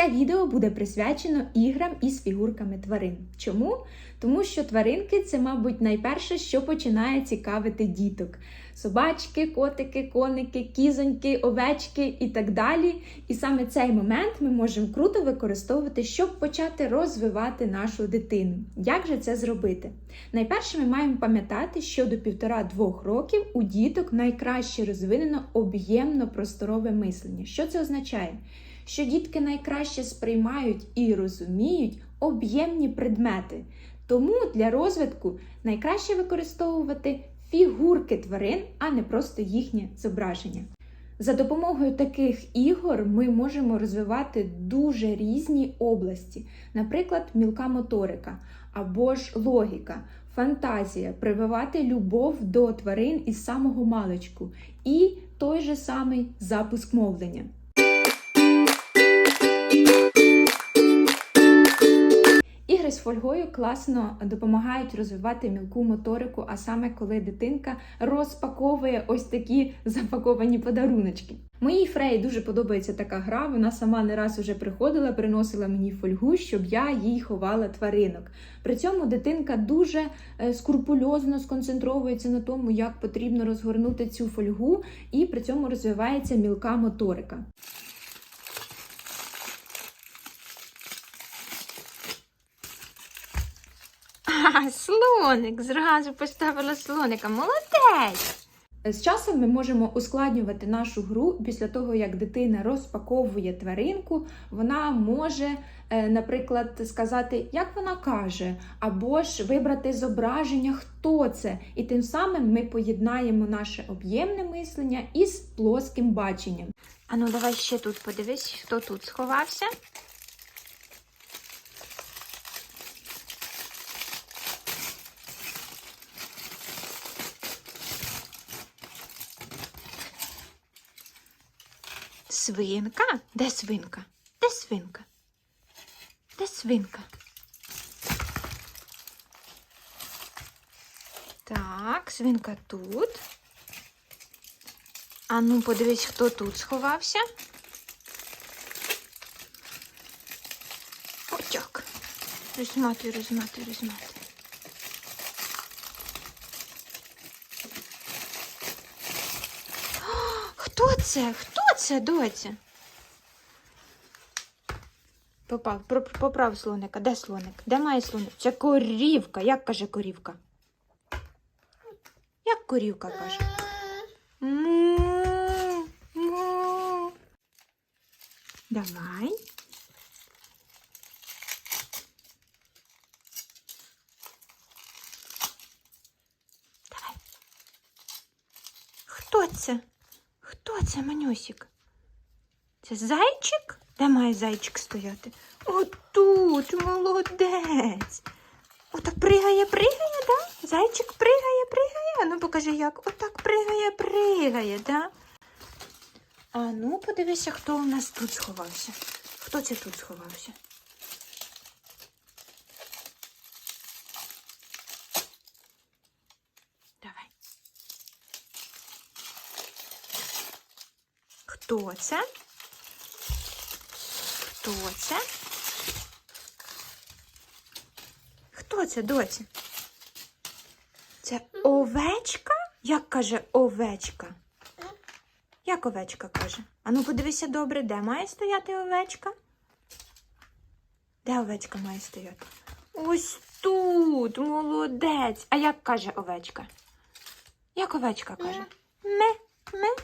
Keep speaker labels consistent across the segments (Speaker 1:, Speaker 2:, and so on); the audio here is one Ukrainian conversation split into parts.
Speaker 1: Це відео буде присвячено іграм із фігурками тварин. Чому? Тому що тваринки це, мабуть, найперше, що починає цікавити діток: собачки, котики, коники, кізоньки, овечки і так далі. І саме цей момент ми можемо круто використовувати, щоб почати розвивати нашу дитину. Як же це зробити? Найперше, ми маємо пам'ятати, що до півтора-двох років у діток найкраще розвинено об'ємно просторове мислення. Що це означає? Що дітки найкраще сприймають і розуміють об'ємні предмети. Тому для розвитку найкраще використовувати фігурки тварин, а не просто їхнє зображення. За допомогою таких ігор ми можемо розвивати дуже різні області, наприклад, мілка моторика або ж логіка, фантазія, прививати любов до тварин із самого маличку і той же самий запуск мовлення. Фольгою класно допомагають розвивати мілку моторику, а саме коли дитинка розпаковує ось такі запаковані подаруночки. Моїй Фреї дуже подобається така гра. Вона сама не раз уже приходила, приносила мені фольгу, щоб я їй ховала тваринок. При цьому дитинка дуже е, скрупульозно сконцентровується на тому, як потрібно розгорнути цю фольгу, і при цьому розвивається мілка моторика.
Speaker 2: А, слоник, зразу поставила слоника. Молодець!
Speaker 1: З часом ми можемо ускладнювати нашу гру після того, як дитина розпаковує тваринку, вона може, е, наприклад, сказати, як вона каже, або ж вибрати зображення, хто це. І тим самим ми поєднаємо наше об'ємне мислення із плоским баченням.
Speaker 2: А ну давай ще тут подивись, хто тут сховався. Свинка? Де свинка? Де свинка? Де свинка? Так, свинка тут. А ну, подивись, хто тут сховався. Отак. Розмати, розмати, розмати. О, Хто це? Хто це, доця? Попав, поправ слоника. Де слоник? Де має слоник? Це корівка. Як каже корівка? Як корівка каже? Давай. Давай. Хто це? Хто це, Манюсік? Це зайчик? Де має зайчик стояти? Отут, молодець. Отак пригає, пригає, да? Зайчик пригає, пригає. Ну покажи як. Отак пригає, пригає, да? А ну подивися, хто у нас тут сховався. Хто це тут сховався? Хто це? Хто це? Хто це, доці? Це овечка? Як каже овечка? Як овечка каже? Ану, подивися добре, де має стояти овечка? Де овечка має стояти? Ось тут, молодець. А як каже овечка? Як овечка каже? Ме, ме.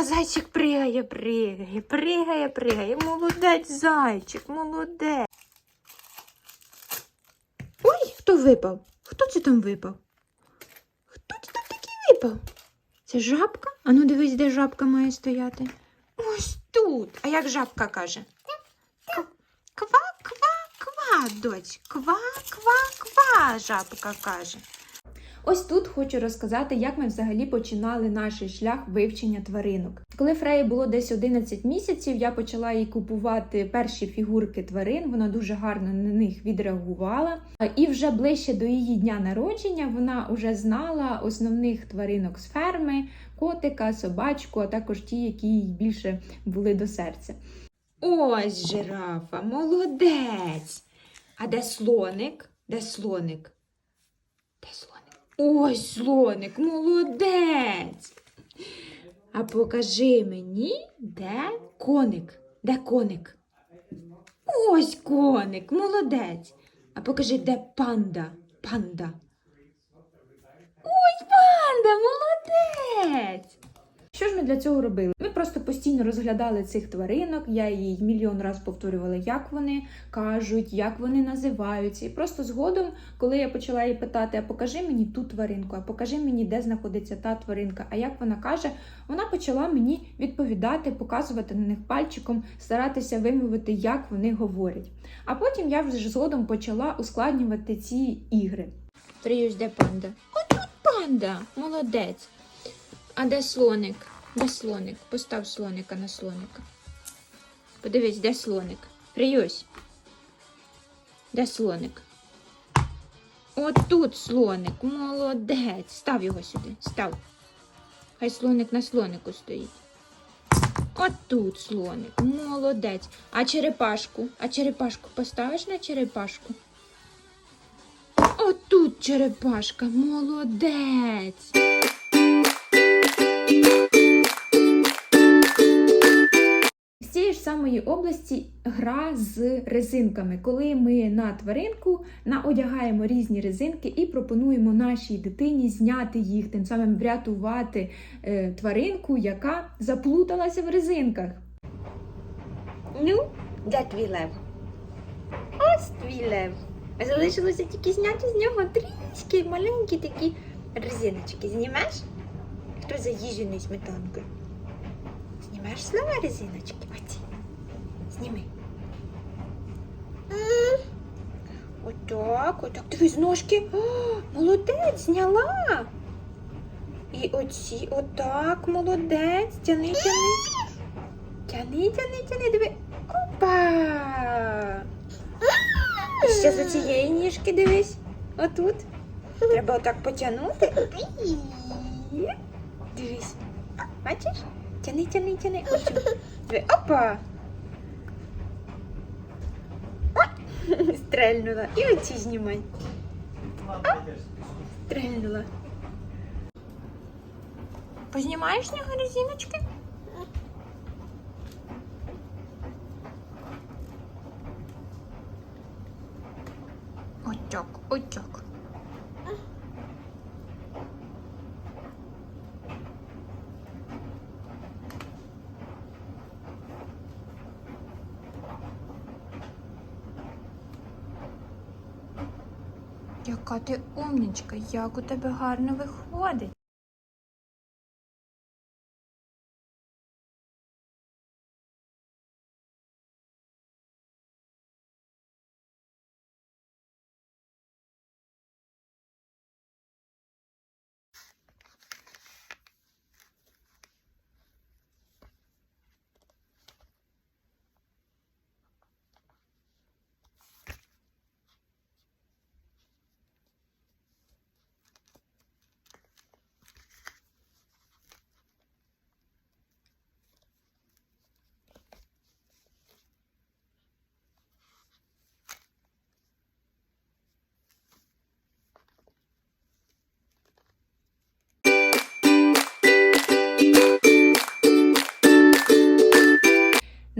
Speaker 2: А зайчик пригає, пригає, пригає, пригає. Молодець, зайчик, молодець. Ой, хто випав? Хто це там випав? Хто це там такий випав? Це жабка? Ану, дивись, де жабка має стояти. Ось тут. А як жабка каже? Ква, ква, ква, доць. Ква, ква, ква, жабка каже.
Speaker 1: Ось тут хочу розказати, як ми взагалі починали наш шлях вивчення тваринок. Коли Фреї було десь 11 місяців, я почала їй купувати перші фігурки тварин. Вона дуже гарно на них відреагувала. І вже ближче до її дня народження вона вже знала основних тваринок з ферми, котика, собачку, а також ті, які їй більше були до серця. Ось жирафа, молодець. А де слоник? Де слоник? Де слоник? Ось слоник, молодець. А покажи мені, де коник? Де коник? Ось коник, молодець. А покажи, де панда? Панда. Ось панда, молодець.
Speaker 2: Що ж ми для цього робили? Ми просто постійно розглядали цих тваринок. Я їй мільйон раз повторювала, як вони кажуть, як вони називаються. І просто згодом, коли я почала її питати, а покажи мені ту тваринку, а покажи мені, де знаходиться та тваринка, а як вона каже, вона почала мені відповідати, показувати на них пальчиком, старатися вимовити, як вони говорять. А потім я вже згодом почала ускладнювати ці ігри.
Speaker 1: Приюсь, панда? Отут панда, молодець. А де слоник? Де слоник? Постав слоника на слоника. Подивись, де слоник? Приюсь. Де слоник? Отут слоник, молодець. Став його сюди, став. Хай слоник на слонику стоїть. Отут слоник, молодець. А черепашку? А черепашку поставиш на черепашку? Отут черепашка, молодець.
Speaker 2: Самої області гра з резинками, коли ми на тваринку наодягаємо різні резинки і пропонуємо нашій дитині зняти їх, тим самим врятувати е, тваринку, яка заплуталася в резинках.
Speaker 1: Ну, де твій лев? Ось твій лев. Залишилося тільки зняти з нього трішки маленькі такі резиночки. Знімеш? Хто заїжджений сметанкою? Знімеш слова резиночки? Зніми. Отак, отак. Дивись, ножки. О, молодець, зняла. І оці, отак, молодець. Тяни, тяни. Тяни, тяни, тяни, диви. Опа! І ще з цієї ніжки дивись. Отут. Треба отак потягнути. Дивись. Бачиш? Тяни, тяни, тяни. Диви. Опа! Стрельнула. І оці знімай. Стрельнула. Познімаєш нього резиночки? Отак. Яка ти умничка, як у тебе гарно виходить.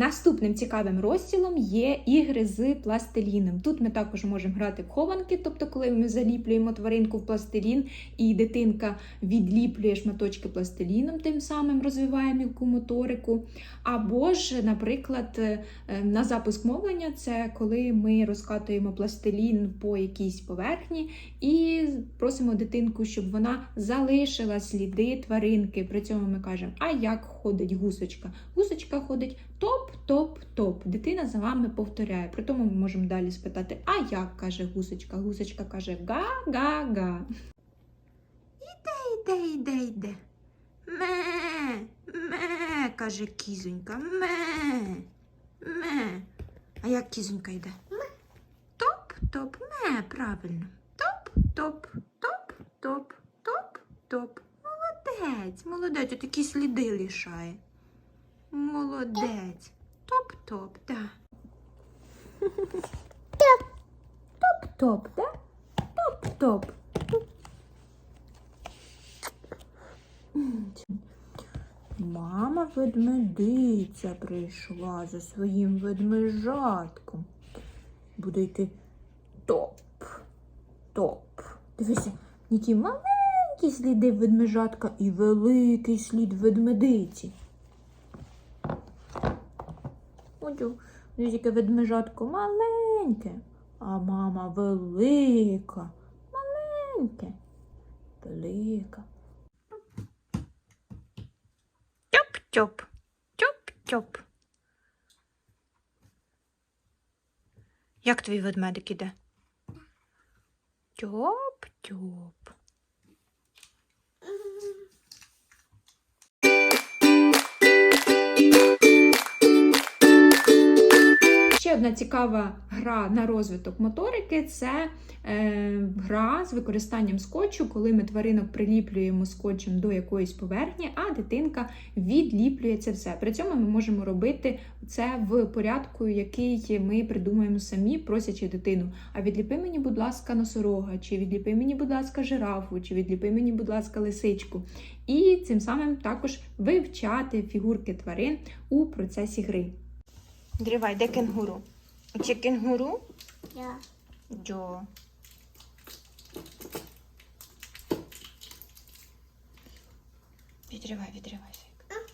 Speaker 2: Наступним цікавим розділом є ігри з пластиліном. Тут ми також можемо грати в хованки, тобто, коли ми заліплюємо тваринку в пластилін, і дитинка відліплює шматочки пластиліном, тим самим розвиває мілку моторику. Або ж, наприклад, е, на запуск мовлення це коли ми розкатуємо пластилін по якійсь поверхні і просимо дитинку, щоб вона залишила сліди тваринки. При цьому ми кажемо, а як ходить гусочка? Гусочка ходить топ-топ-топ. Дитина за вами повторяє. При тому ми можемо далі спитати, а як каже гусочка? Гусочка каже га-га-га.
Speaker 1: Іде, іде, іде. Ме, ме, каже кізонька. Ме, ме. А як кізонька йде? Топ, топ, ме, правильно. Топ, топ, топ, топ, топ, топ. Молодець, молодець, отакі сліди лишає. Молодець. Топ, Топ-топ, да. Топ-топ, да? Топ-топ. Мама ведмедиця прийшла за своїм ведмежатком. Буде йти топ. Топ. Дивися, які маленькі сліди ведмежатка і великий слід ведмедиці. Отю, дивись, яке ведмежатко маленьке, а мама велика, маленьке, велика. Тьоп-тьоп, тьоп-тьоп. Як твій ведмедик іде? Тьоп-тьоп.
Speaker 2: Одна цікава гра на розвиток моторики це е, гра з використанням скотчу, коли ми тваринок приліплюємо скотчем до якоїсь поверхні, а дитинка відліплює це все. При цьому ми можемо робити це в порядку, який ми придумаємо самі, просячи дитину. А відліпи мені, будь ласка, носорога, чи відліпи мені, будь ласка, жирафу, чи відліпи мені, будь ласка, лисичку. І цим самим також вивчати фігурки тварин у процесі гри.
Speaker 1: Дривай, де кенгуру? Оце кенгуру?
Speaker 3: Я.
Speaker 1: Джо. Відривай, відривай, зайка.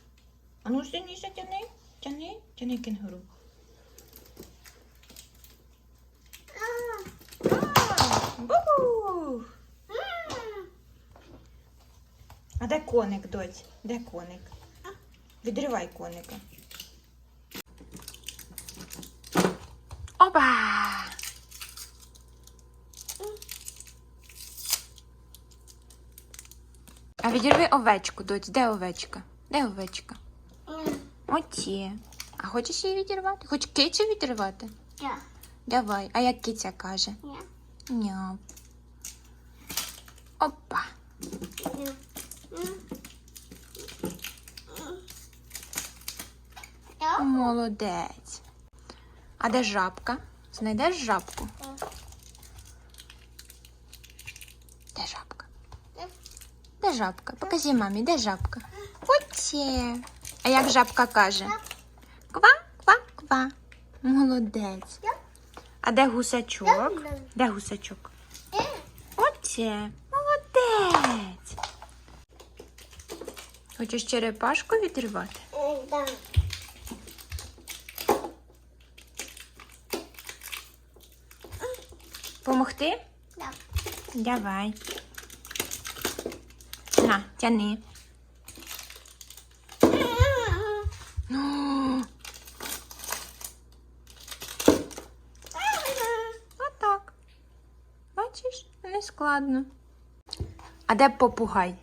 Speaker 1: А ну сильніше тяни, тяни, тяни кенгуру. А де коник, доць? Де коник? Відривай коника. Опа! А відірви овечку, доць. Де овечка? Де овечка? Оті. А хочеш її відірвати? Хоч кицю відірвати?
Speaker 3: Я.
Speaker 1: Давай. А як киця каже?
Speaker 3: Я.
Speaker 1: Няу. Опа. Молодець. А де жабка? Знайдеш жабку? Де жабка? Де жабка? Покажи мамі, де жабка? Оце. А як жабка каже? Ква, ква, ква. Молодець. А де гусачок? Де гусачок? Оце. Молодець. Хочеш черепашку відривати?
Speaker 3: Да.
Speaker 1: Помогти?
Speaker 3: Да.
Speaker 1: Давай. На, тяни. Ну. Отак. Бачиш, не складно. А де попугай?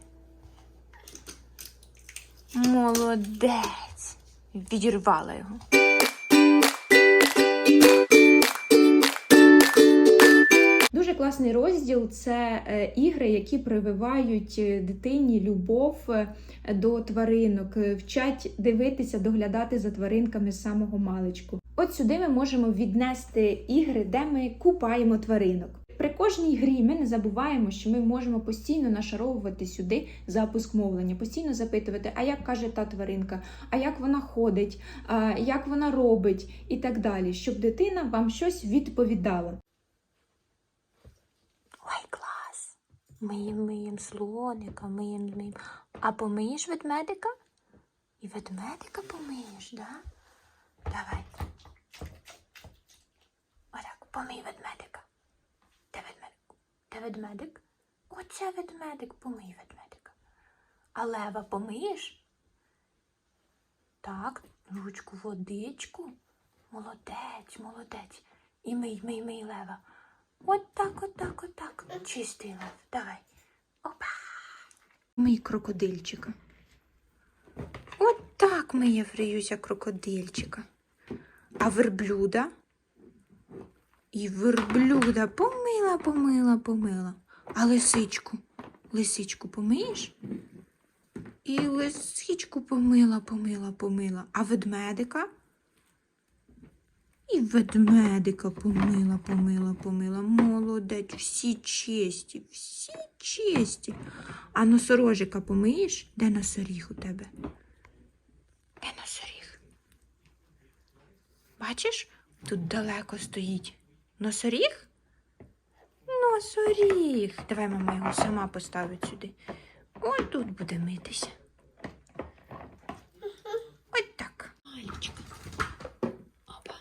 Speaker 1: Молодець. Відірвала його.
Speaker 2: Класний розділ це е, ігри, які прививають е, дитині любов е, до тваринок, вчать дивитися, доглядати за тваринками з самого маличку. От сюди ми можемо віднести ігри, де ми купаємо тваринок. При кожній грі ми не забуваємо, що ми можемо постійно нашаровувати сюди запуск мовлення, постійно запитувати, а як каже та тваринка, а як вона ходить, а як вона робить, і так далі, щоб дитина вам щось відповідала.
Speaker 1: Ой, клас. Миєм, миєм слоника, миєм, миєм. А помиєш ведмедика? І ведмедика помиєш, да? Давай. Отак, помий ведмедика. Де ведмедик? Де ведмедик? Оце ведмедик, помий ведмедика. А лева помиєш? Так, ручку, водичку. Молодець, молодець. І мий, мий, мий лева. От так, от так, от так. Чистий лев. Давай. Опа. Мий крокодильчика. От так миє Фреюся крокодильчика. А верблюда? І верблюда помила, помила, помила. А лисичку? Лисичку помиєш? І лисичку помила, помила, помила. А ведмедика? І ведмедика помила, помила, помила. Молодець, всі чисті, всі чисті. А носорожика помиєш? Де носоріг у тебе? Де носоріг? Бачиш, тут далеко стоїть. Носоріг? Носоріг. Давай мама його сама поставить сюди. Ось тут буде митися. Ось так. Алічка. Опа.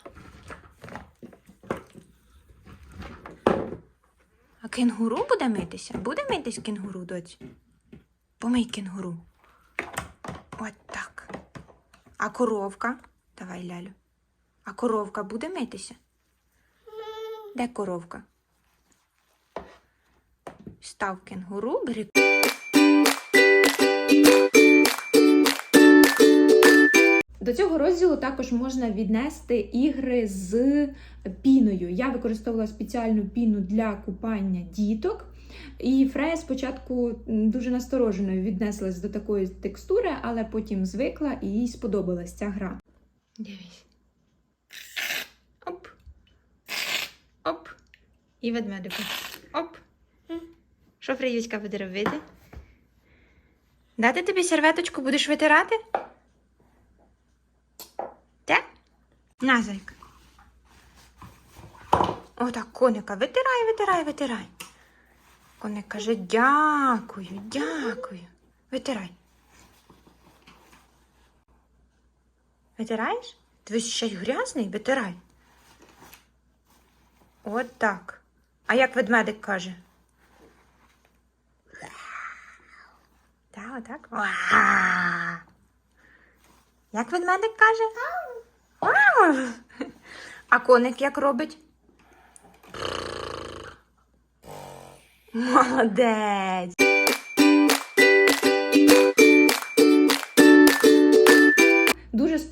Speaker 1: А кенгуру буде митися? Буде митись кенгуру, доці? Помий кенгуру. От так. А коровка? Давай, лялю. А коровка буде митися? Де коровка? Став кенгуру, бери.
Speaker 2: До цього розділу також можна віднести ігри з піною. Я використовувала спеціальну піну для купання діток. І Фрея спочатку дуже насторожено віднеслась до такої текстури, але потім звикла і їй сподобалась ця гра.
Speaker 1: Дивись. Оп. Оп. І ведмедику. Оп. Що Фреюська буде робити? Дати тобі серветочку будеш витирати? Так? На, зайка. Отак, коника, витирай, витирай, витирай. Коник каже, дякую, дякую. Витирай. Витираєш? Ти ще й грязний, витирай. От так. А як ведмедик каже? Так, отак. Як ведмедик каже? А коник як робить? Молодець.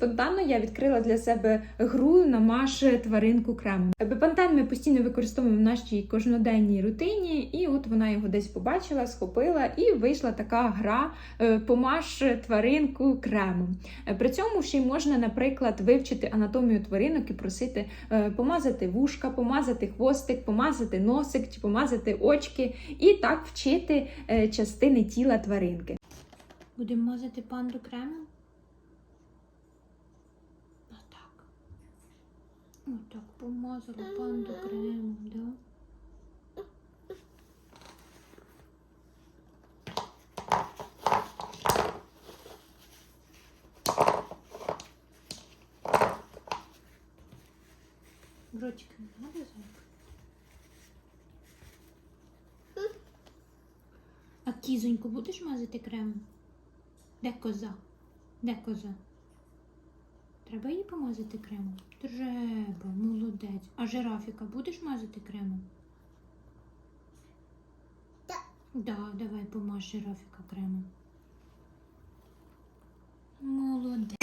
Speaker 2: Спонтанно я відкрила для себе гру намаш тваринку кремом. Бепантен ми постійно використовуємо в нашій кожноденній рутині, і от вона його десь побачила, схопила, і вийшла така гра е, помаш тваринку кремом. Е, При цьому ще й можна, наприклад, вивчити анатомію тваринок і просити е, помазати вушка, помазати хвостик, помазати носик чи помазати очки, і так вчити частини тіла тваринки.
Speaker 1: Будемо мазати панду кремом? Отак. Отак помазала панду кремом, да? Не надо зайка? А кізоньку будеш мазати кремом? Де коза? Де коза? Треба її помазати кремом? Треба, молодець. А жирафіка будеш мазати кремом? Так. Да, давай помаж жирафіка кремом. Молодець.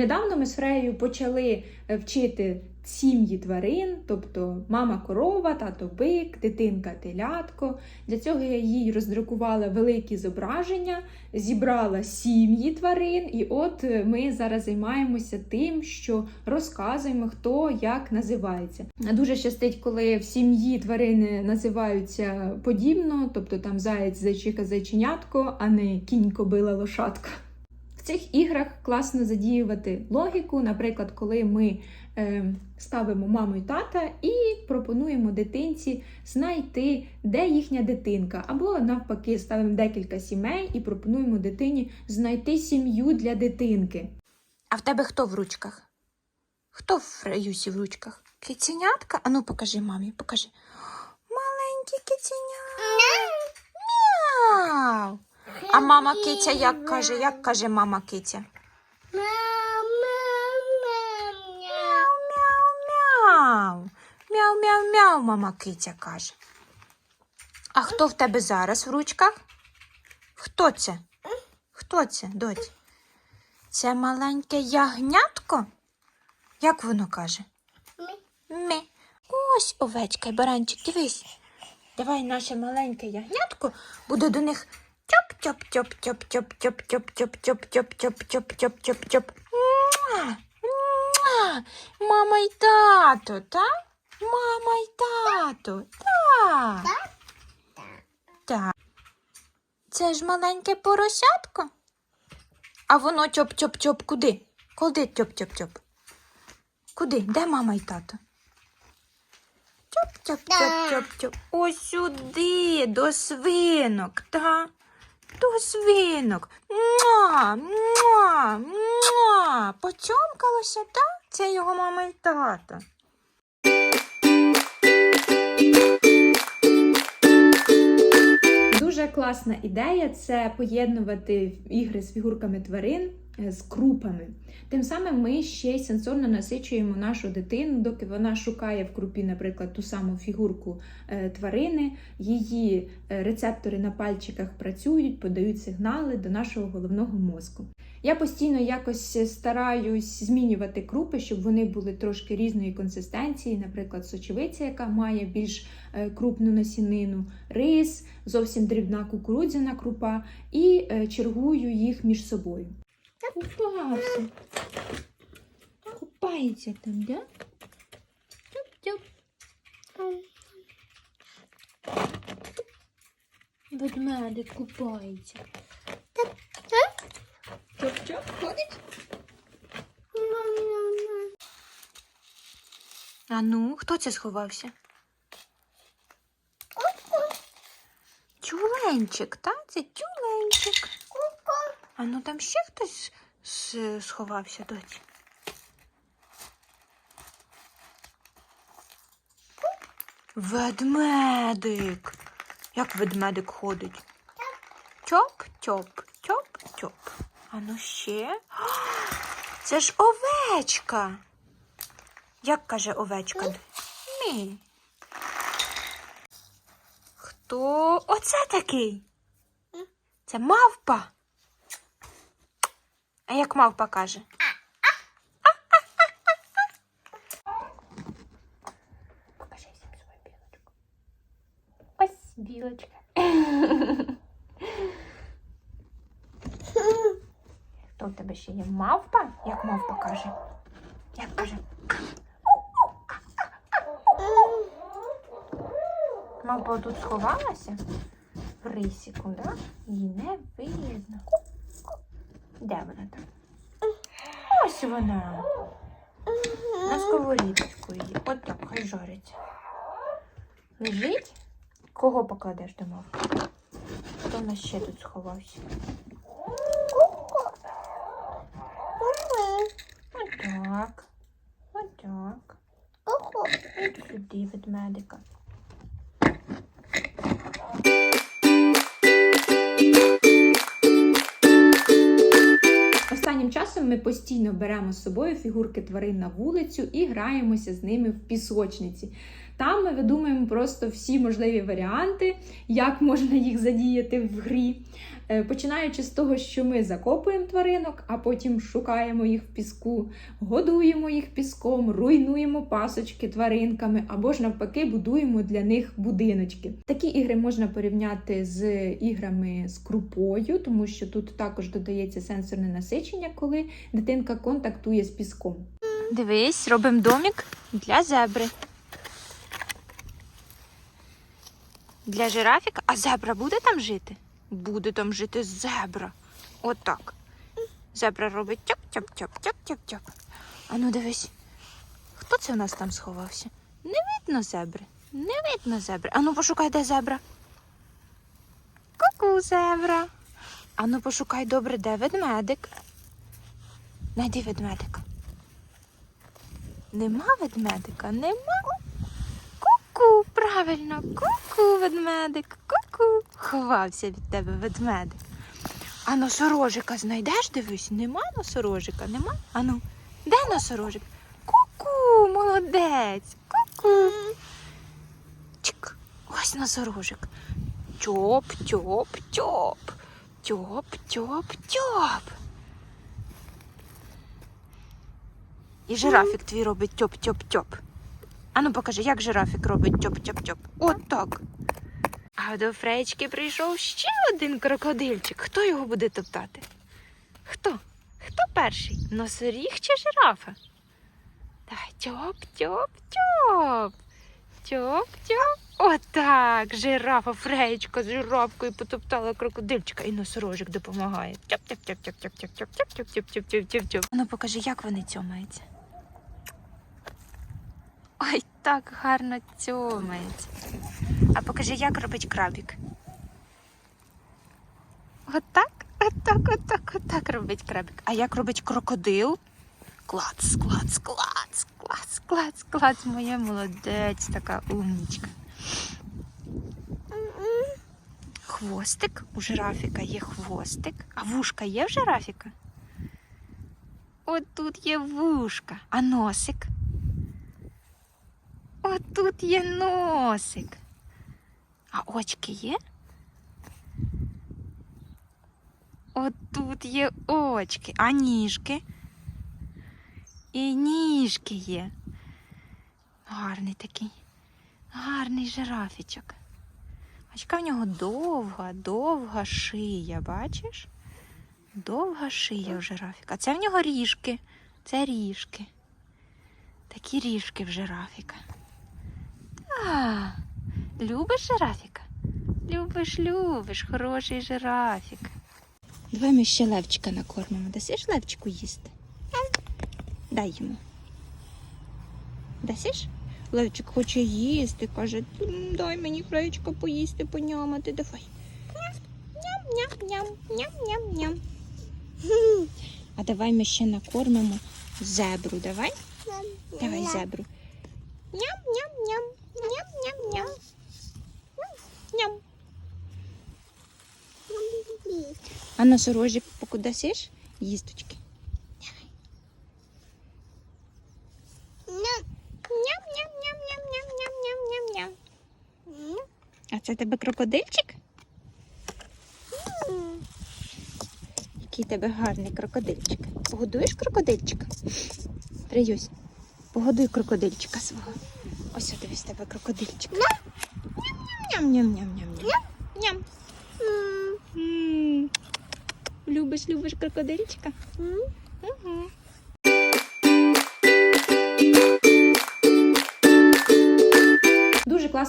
Speaker 2: Недавно ми з Фреєю почали е, вчити сім'ї тварин, тобто мама корова, тато бик, дитинка телятко. Для цього я їй роздрукувала великі зображення, зібрала сім'ї тварин, і от е, ми зараз займаємося тим, що розказуємо, хто як називається. Дуже щастить, коли в сім'ї тварини називаються подібно, тобто там заєць, зайчика, зайченятко, а не кінь, кобила, лошадка. В цих іграх класно задіювати логіку, наприклад, коли ми е, ставимо маму і тата і пропонуємо дитинці знайти, де їхня дитинка, або навпаки, ставимо декілька сімей і пропонуємо дитині знайти сім'ю для дитинки.
Speaker 1: А в тебе хто в ручках? Хто в Фреюсі в ручках? Киценятка? Ану, покажи мамі, покажи. Маленькі киценятка. Мяу. А мама киця як каже? Як каже мама киця? Мяу. Мяу, мяу, Мяу-мяу-мяу, мама киця каже. А хто в тебе зараз в ручках? Хто це? Хто це, доць? Це маленьке ягнятко? Як воно каже? Ми. Ось овечка й баранчик, дивись. Давай наше маленьке ягнятко буде до них Муа! Мама й тато, так? Мама й тато. Так. Так. Це ж маленьке поросятко. А воно чоп-чоп-чоп куди? Куди чоп-чоп-чоп? Куди? Де мама й тато? Чоп-чоп-чоп-чоп-чоп. Ось сюди, до свинок, та? До свинок. Муа, муа, муа. Поцьомкалося, та? Це його мама і тато.
Speaker 2: Дуже класна ідея це поєднувати ігри з фігурками тварин з крупами. Тим самим ми ще й сенсорно насичуємо нашу дитину, доки вона шукає в крупі, наприклад, ту саму фігурку е, тварини. Її е, рецептори на пальчиках працюють, подають сигнали до нашого головного мозку. Я постійно якось стараюсь змінювати крупи, щоб вони були трошки різної консистенції, наприклад, сочевиця, яка має більш е, крупну насінину, рис, зовсім дрібна кукурудзяна крупа, і е, чергую їх між собою. Купався. Купається там, да? Тьоп-тьоп. Ведмедик купається. Тьоп-тьоп, ходить?
Speaker 1: А ну, хто це сховався? Тюленчик, так? Це тюленчик. А ну там ще хтось сховався доці. Ведмедик. Як ведмедик ходить? Чоп-чоп, чоп-чоп. А ну ще. А, Це ж овечка. Як каже овечка? Мі. Хто оце такий? Це мавпа. А як мавпа каже? Покажи всім свою білочку. Ось білочка. Хто в тебе ще є? Мавпа? Як мавпа каже? Як каже? Мавпа тут сховалася рисіку, да? Її не видно. Де вона там? Ось вона. На сковорідочку її. От так, хай жариться. Лежить? Кого покладеш до мавки? Хто в нас ще тут сховався? Отак. Отак. І сюди ведмедика.
Speaker 2: Постійно беремо з собою фігурки тварин на вулицю і граємося з ними в пісочниці. Там ми видумуємо просто всі можливі варіанти, як можна їх задіяти в грі. Е, Починаючи з того, що ми закопуємо тваринок, а потім шукаємо їх в піску, годуємо їх піском, руйнуємо пасочки тваринками або ж навпаки будуємо для них будиночки. Такі ігри можна порівняти з іграми з крупою, тому що тут також додається сенсорне насичення, коли дитинка контактує з піском.
Speaker 1: Дивись, робимо домик для зебри. Для жирафіка. А зебра буде там жити? Буде там жити зебра. Отак. Зебра робить тьоп-тьоп-тьоп-тьоп-тьоп-тьоп. А ну дивись. Хто це у нас там сховався? Не видно зебри. Не видно зебри. А ну пошукай, де зебра. Ку-ку, зебра. А ну пошукай добре, де ведмедик. Найди ведмедика. Нема ведмедика? Нема. Ку-ку, правильно, ку-ку, ведмедик, ку-ку. Ховався від тебе ведмедик. А носорожика знайдеш, дивись, нема носорожика, нема? Ану, де носорожик? Ку-ку, молодець, ку-ку. Чик, ось носорожик. Тьоп, тьоп, тьоп. Тьоп, тьоп, тьоп. І жирафік твій робить тьоп-тьоп-тьоп. Ану покажи, як жирафік робить тьоп-тьоп-тьоп. От так. А до Фреєчки прийшов ще один крокодильчик. Хто його буде топтати? Хто? Хто перший? Носоріг чи жирафа? Давай, тьоп, тьоп, тьоп. Тьоп, тьоп. Отак. Жирафа, Фреєчка з жирафкою потоптала крокодильчика і носорожик допомагає. Тьоп, тьоп, тьоп, тьоп, тьоп, тьоп, тьоп, тьоп, тьоп, тьоп, тьоп, тьоп, тьоп. Ну покажи, як вони цьомаються. Так гарно цьомається. А покажи, як робить крабік. Отак, отак, отак, отак робить крабік. А як робить крокодил? Клац, клац, клац, клац, клац, клац. Моя молодець, така умнічка. Хвостик. У жирафіка є хвостик. А вушка є в жирафіка? От тут є вушка. А носик? От тут є носик. А очки є? От тут є очки, а ніжки? І ніжки є. Гарний такий, гарний жирафічок. Бачка в нього довга, довга шия, бачиш? Довга шия у жирафіка. Це в нього ріжки. Це ріжки. Такі ріжки в жирафіка. А, любиш жирафіка? Любиш, любиш, хороший жирафік. Давай ми ще левчика накормимо. Дасиш левчику їсти? Дай йому. Дасиш? Левчик хоче їсти, каже, дай мені краєчко поїсти, понямати, давай. Ням-ням-ням, ням-ням-ням. А давай ми ще накормимо зебру, давай? Давай зебру. Ням-ням-ням, ням-ням-ням. Ням. А носорожик поки дасиш? Їсточки. Ням-ням-ням-ням-ням-ням-ням-ням. А це тебе крокодильчик? Який тебе гарний крокодильчик. Погодуєш крокодильчика? Приюсь, погодуй крокодильчика свого. Ось от дивись тебе крокодильчик. Ням-ням-ням-ням-ням-ням-ням Любиш, любиш крокодильчика?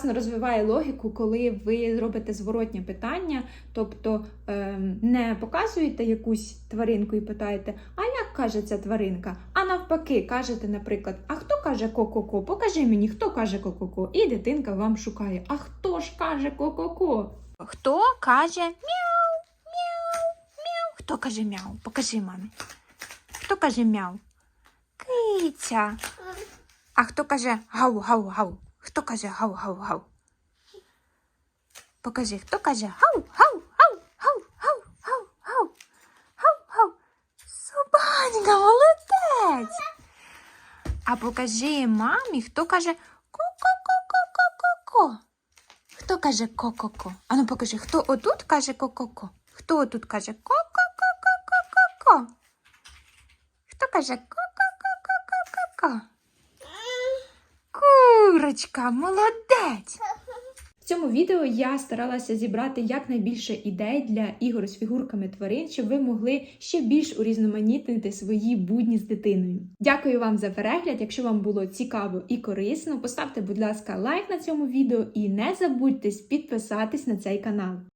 Speaker 2: Класно розвиває логіку, коли ви робите зворотнє питання, тобто ем, не показуєте якусь тваринку і питаєте, а як каже ця тваринка? А навпаки, кажете, наприклад, а хто каже ко-ко-ко? Покажи мені, хто каже ко-ко-ко. І дитинка вам шукає. А хто ж каже ко-ко-ко?
Speaker 1: Хто каже мяу, мяу, мяу? Хто каже мяу? Покажи мамі. Хто каже мяу? Киця. А хто каже гау, гау, гау? Хто каже гав-гав-гав? Покажи, хто каже гав-гав, гав, гав, гав, гав, гав, гав, гав. Собанька, молодець. А покажи мамі, хто каже ко-ко-ко-ко-ко-ко-ко. Хто каже ко-ко-ко? Ану покажи, хто отут каже ко-ко-ко? Хто отут каже ко-ко-ко-ко-ко-ко-ко? Хто каже ко-ко-ко-ко-ко-ко? Курочка, молодець!
Speaker 2: В цьому відео я старалася зібрати якнайбільше ідей для ігор з фігурками тварин, щоб ви могли ще більш урізноманітнити свої будні з дитиною. Дякую вам за перегляд. Якщо вам було цікаво і корисно, поставте, будь ласка, лайк на цьому відео і не забудьте підписатись на цей канал.